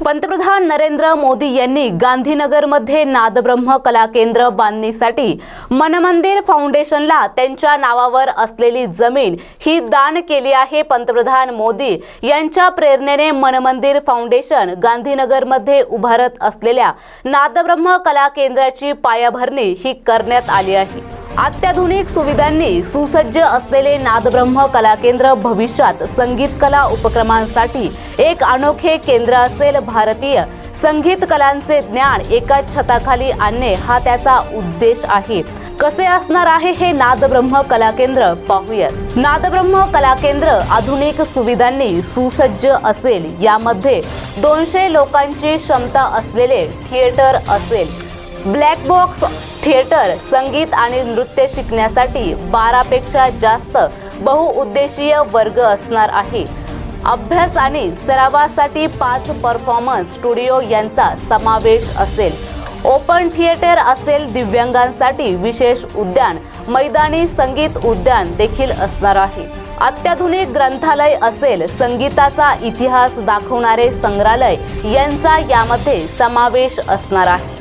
पंतप्रधान नरेंद्र मोदी यांनी गांधीनगरमध्ये नादब्रह्म कला केंद्र बांधणीसाठी मनमंदिर फाउंडेशनला त्यांच्या नावावर असलेली जमीन ही दान केली आहे पंतप्रधान मोदी यांच्या प्रेरणेने मनमंदिर फाउंडेशन गांधीनगरमध्ये उभारत असलेल्या नादब्रह्म कला केंद्राची पायाभरणी ही करण्यात आली आहे. अत्याधुनिक सुविधांनी सुसज्ज असलेले नादब्रह्म कला केंद्र भविष्यात संगीत कला उपक्रमांसाठी एक अनोखे केंद्र असेल भारतीय. संगीत कलांचे ज्ञान एकाच छताखाली आणणे हा त्याचा उद्देश आहे. कसे असणार आहे हे नादब्रह्म कला केंद्र पाहूयात. नादब्रह्म कला केंद्र आधुनिक सुविधांनी सुसज्ज असेल. यामध्ये दोनशे लोकांची क्षमता असलेले थिएटर असेल. ब्लॅक बॉक्स थिएटर संगीत आणि नृत्य शिकण्यासाठी बारापेक्षा जास्त बहुउद्देशीय वर्ग असणार आहे. अभ्यास आणि सरावासाठी पाच परफॉर्मन्स स्टुडिओ यांचा समावेश असेल. ओपन थिएटर असेल दिव्यांगांसाठी विशेष उद्यान मैदानी संगीत उद्यान देखील असणार आहे. अत्याधुनिक ग्रंथालय असेल संगीताचा इतिहास दाखवणारे संग्रहालय यांचा यामध्ये समावेश असणार आहे.